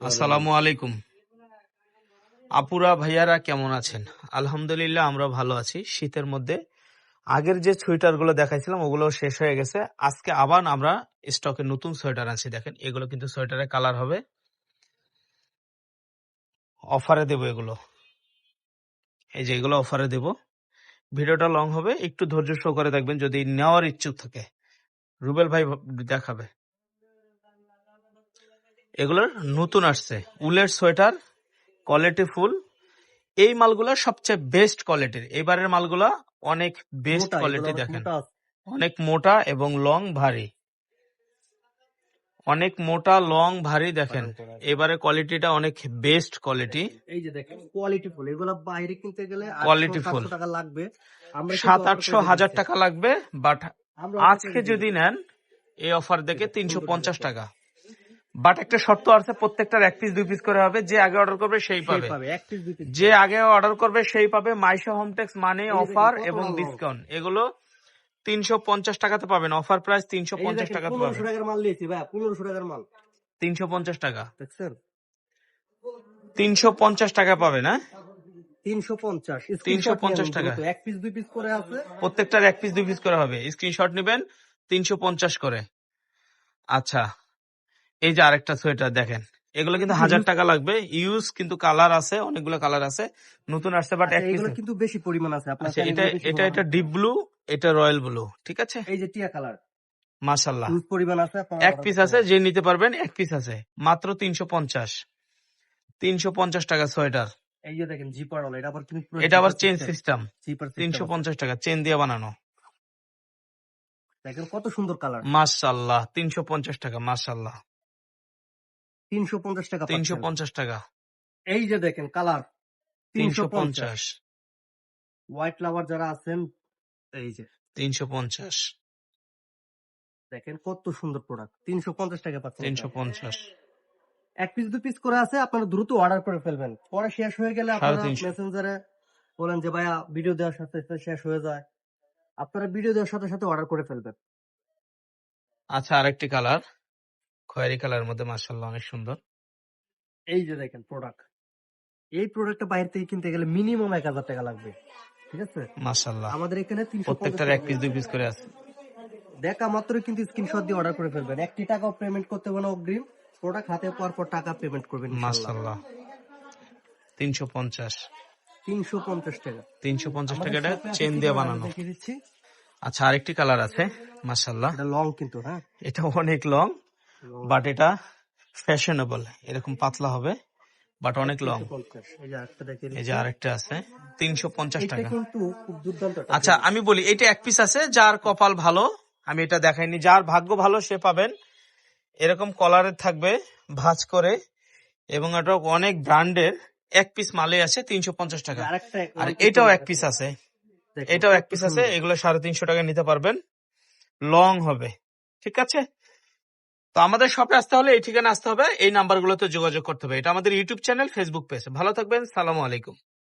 আসসালামু আলাইকুম। আপুরা, ভাইয়ারা কেমন আছেন? আলহামদুলিল্লাহ আমরা ভালো আছি। শীতের মধ্যে আগের যে সোয়েটারগুলো দেখাইছিলাম ওগুলো শেষ হয়ে গেছে। আজকে আবার আমরা স্টকে নতুন সোয়েটার আনছি। দেখেন, এগুলো কিন্তু সোয়েটারের কালার হবে। অফারে দেবো এগুলো। এই যে এগুলো অফারে দেব। ভিডিওটা লং হবে। একটু ধৈর্য সহকারে দেখবেন, যদি নেওয়ার ইচ্ছুক থাকে। রুবেল ভাই দেখাবে। এগুলোর নতুন আসছে। উলের সোয়েটার কোয়ালিটি ফুল। এই মালগুলো সবচেয়ে বেস্ট কোয়ালিটির এবারের মালগুলা অনেক বেস্ট কোয়ালিটি দেখেন। অনেক মোটা এবং লং ভারী। অনেক মোটা লং ভারী দেখেন। এবারে কোয়ালিটিটা অনেক বেস্ট কোয়ালিটি এই যে দেখেন কোয়ালিটি ফুল। এগুলো বাইরে কিনতে গেলে Quality 800, full। 700 টাকা লাগবে। সাত আটশো হাজার টাকা লাগবে বাট আজকে যদি নেন এই অফার দেখে তিনশো পঞ্চাশ টাকা। বাট একটা শর্ত আছে প্রত্যেকটার এক পিস দুই পিস করে হবে যে আগে অর্ডার করবে সেই পাবে। পাবে যে আগে অর্ডার করবে সেই পাবে মাইশো হোম টেক্স মানে অফার এবং ডিসকাউন্ট এগুলো তিনশো পঞ্চাশ টাকাতে পাবেন অফার প্রাইস তিনশো পঞ্চাশ টাকাতে পনেরোশো টাকার মাল নিয়েছি ভাই পনেরোশো টাকার মাল। তিনশো পঞ্চাশ টাকা। তিনশো পঞ্চাশ টাকা পাবেন হ্যাঁ? তিনশো পঞ্চাশ 350 টাকা। এক পিস দুই পিস করে আছে। প্রত্যেকটার এক পিস দুই পিস করে হবে। স্ক্রিনশট নেবেন তিনশো পঞ্চাশ করে। আচ্ছা এই যে আরেকটা সোয়েটার দেখেন এগুলো কিন্তু হাজার টাকা লাগবে। ইউজ কিন্তু কালার আছে অনেকগুলো কালার আছে। নতুন আসছে বাট আচ্ছা, এগুলো কিন্তু বেশি পরিমাণ আছে আপনার আচ্ছা এটা এটা এটা ডিপ ব্লু এটা রয়্যাল ব্লু ঠিক আছে? এই যে টিয়া কালার মাশাল্লাহ হিউজ পরিমাণ আছে আপনারা এক পিস আছে যে নিতে পারবেন এক পিস আছে মাত্র তিনশো পঞ্চাশ। তিনশো পঞ্চাশ টাকা সোয়েটার। এই যে দেখেন জিপার এটা আবার কিন্তু এটা আবার চেন সিস্টেম তিনশো। পঞ্চাশ টাকা চেন দিয়ে বানানো। দেখেন কত সুন্দর কালার মাশাল্লাহ তিনশো পঞ্চাশ টাকা মাশাল্লাহ তিনশো পঞ্চাশ টাকা তিনশো পঞ্চাশ টাকা। এই যে দেখেন কালার তিনশো পঞ্চাশ। হোয়াইট লাভার যারা আছেন এই যে। তিনশো পঞ্চাশ। দেখেন কত সুন্দর প্রোডাক্ট তিনশো পঞ্চাশ টাকা পাচ্ছেন তিনশো পঞ্চাশ। এক পিস দু পিস করে আছে আপনারা দ্রুত অর্ডার করে ফেলবেন। পরে শেষ হয়ে গেলে আপনারা মেসেঞ্জারে বলেন যে ভাইয়া ভিডিও দেওয়ার সাথে সাথে শেষ হয়ে যায়। আপনারা ভিডিও দেওয়ার সাথে সাথে অর্ডার করে ফেলবেন। আচ্ছা আরেকটি কালার খয়েরি কালারের মধ্যে মাশাল্লাহ অনেক সুন্দর। এই যে দেখেন প্রোডাক্ট এই প্রোডাক্টটা বাইরে থেকে কিনতে গেলে মিনিমাম এক হাজার টাকা লাগবে। ঠিক আছে? মাশাল্লাহ আমাদের এখানে প্রত্যেকটার এক পিস দুই পিস করে আছে। দেখা মাত্র কিন্তু স্ক্রিনশট দিয়ে অর্ডার করে ফেলবেন। একটি টাকাও পেমেন্ট করতে হবে না অগ্রিম। প্রোডাক্ট হাতে পাওয়ার পর টাকা পেমেন্ট করবেন পঞ্চাশ। তিনশো পঞ্চাশ টাকা। তিনশো পঞ্চাশ আমাদের টাকাটা shop চেন দিয়ে বানানো। দেখিয়ে দিচ্ছি। আচ্ছা আরেকটি কালার আছে মাশাল্লাহ এটা লং কিন্তু হ্যাঁ? এটা অনেক লং বাট এটা ফ্যাশনেবল এরকম পাতলা হবে বাট অনেক লং এই যে আরেকটা আছে তিনশো পঞ্চাশ টাকা। আচ্ছা আমি বলি এটা এক পিস আছে যার কপাল ভালো আমি এটা দেখাইনি যার ভাগ্য ভালো সে পাবেন। এরকম কলারের থাকবে ভাজ করে এবং এটা অনেক ব্র্যান্ডের এক পিস মালে আছে তিনশো পঞ্চাশ টাকা। আর এটাও এক পিস আছে। এটাও এক পিস আছে এগুলো সাড়ে তিনশো টাকা নিতে পারবেন। লং হবে ঠিক আছে? তো আমাদের শপে আসতে হলে এই ঠিকানা আসতে হবে। এই নাম্বারগুলোতে যোগাযোগ করতে হবে। এটা আমাদের ইউটিউব চ্যানেল ফেসবুক পেজ ভালো থাকবেন। সালামু আলাইকুম।